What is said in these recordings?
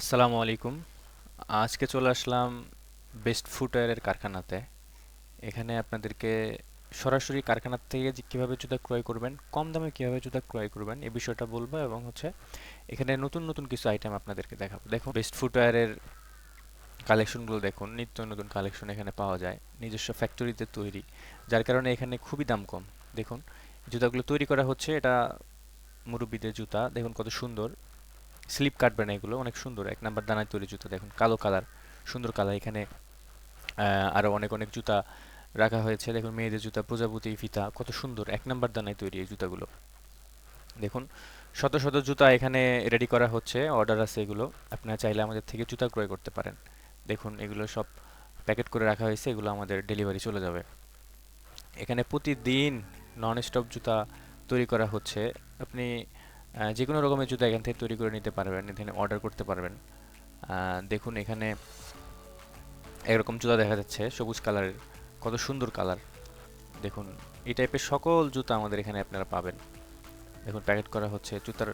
আসসালামু আলাইকুম। আজকে চলে আসলাম বেস্ট ফুটওয়্যারের কারখানাতে। এখানে আপনাদেরকে সরাসরি কারখানা থেকে কীভাবে জুতা ক্রয় করবেন, কম দামে কীভাবে জুতা ক্রয় করবেন এই বিষয়টা বলব এবং হচ্ছে এখানে নতুন নতুন কিছু আইটেম আপনাদেরকে দেখাবো। দেখুন বেস্ট ফুটওয়্যারের কালেকশনগুলো দেখুন, নিত্য নতুন কালেকশন এখানে পাওয়া যায়, নিজস্ব ফ্যাক্টরিতে তৈরি, যার কারণে এখানে খুবই দাম কম। দেখুন, জুতাগুলো তৈরি করা হচ্ছে, এটা মুরব্বীদের জুতা, দেখুন কত সুন্দর। স্লিপ কাটবে না এগুলো অনেক সুন্দর। এক নাম্বার দানায় তৈরি জুতা, দেখুন, কালো কালার, সুন্দর কালার। এখানে আরও অনেক অনেক জুতা রাখা হয়েছে। দেখুন, মেয়েদের জুতা, প্রজাপতি, ফিতা, কত সুন্দর। এক নাম্বার দানায় তৈরি এই জুতাগুলো। দেখুন, শত শত জুতা এখানে রেডি করা হচ্ছে। অর্ডার আছে এগুলো। আপনারা চাইলে আমাদের থেকে জুতা ক্রয় করতে পারেন। দেখুন, এগুলো সব প্যাকেট করে রাখা হয়েছে। এগুলো আমাদের ডেলিভারি চলে যাবে। এখানে প্রতিদিন নন স্টপ জুতা তৈরি করা হচ্ছে। আপনি যে কোনো রকমের জুতো এখান থেকে তৈরি করে নিতে পারবেন, এখানে অর্ডার করতে পারবেন। দেখুন, এখানে এরকম জুতা দেখা যাচ্ছে, সবুজ কালারের কত সুন্দর কালার দেখুন, এই টাইপের সকল জুতা আমাদের এখানে আপনারা পাবেন। দেখুন প্যাকেট করা হচ্ছে জুতার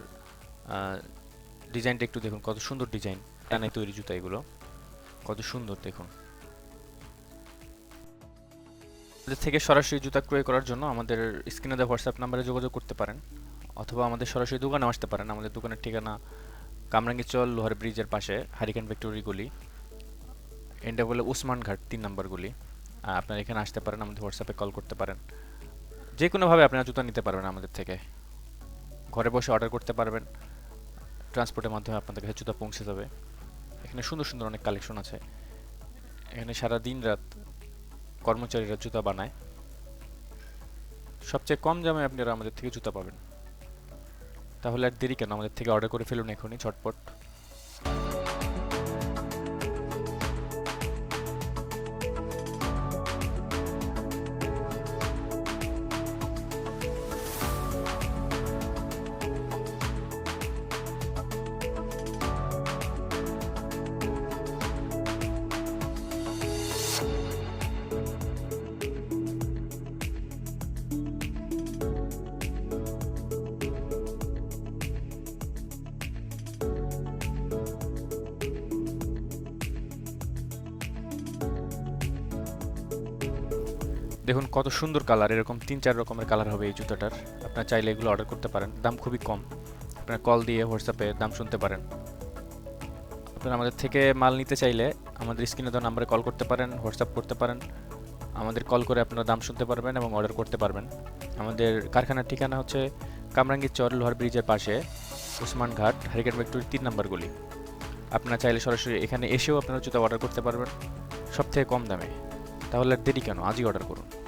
ডিজাইনটা একটু দেখুন, কত সুন্দর ডিজাইন টানায় তৈরি জুতা এগুলো। কত সুন্দর, দেখুন। থেকে সরাসরি জুতা ক্রয় করার জন্য আমাদের স্ক্রিনে দেওয়া হোয়াটসঅ্যাপ নাম্বারে যোগাযোগ করতে পারেন। অথবা আমাদের সরাসরি দোকানে আসতে পারেন। আমাদের দোকানের ঠিকানা কামরাঙ্গি চল লোহার ব্রিজের পাশে, হারিকেন ফ্যাক্টরি গলি এটা বলে উসমান ঘাট, তিন নম্বর গলি। আপনারা এখানে আসতে পারেন, আমাদের হোয়াটসঅ্যাপে কল করতে পারেন। যে কোনোভাবে আপনারা জুতা নিতে পারবেন আমাদের থেকে। ঘরে বসে অর্ডার করতে পারবেন। ট্রান্সপোর্টের মাধ্যমে আপনাদের কাছে জুতা পৌঁছে যাবে। এখানে সুন্দর সুন্দর অনেক কালেকশন আছে। এখানে সারা দিন রাত কর্মচারীরা জুতা বানায়। সবচেয়ে কম দামে আপনারা আমাদের থেকে জুতা পাবেন। তাহলে আর দেরি কেন? আমাদের থেকে অর্ডার করে ফেলুন এখনই ঝটপট। দেখুন, কত সুন্দর কালার, এরকম তিন, চার রকমের কালার হবে এই জুতাটার। আপনার চাইলে এগুলো অর্ডার করতে পারেন, দাম খুবই কম। আপনার কল দিয়ে হোয়াটসঅ্যাপে দাম শুনতে পারেন। আপনারা আমাদের থেকে মাল নিতে চাইলে আমাদের স্ক্রিনে দেওয়া নাম্বারে কল করতে পারেন হোয়াটসঅ্যাপ করতে পারেন। আমাদের কল করে আপনারা দাম শুনতে পারবেন এবং অর্ডার করতে পারবেন। আমাদের কারখানার ঠিকানা হচ্ছে কামরাঙ্গীর চর লোহার ব্রিজের পাশে উসমান ঘাট হ্যারিকেন ফ্যাক্টরি তিন নম্বর গলি। আপনারা চাইলে সরাসরি এখানে এসেও আপনারা জুতা অর্ডার করতে পারবেন সব থেকে কম দামে। তাহলে দেরি কেন? আজই অর্ডার করুন।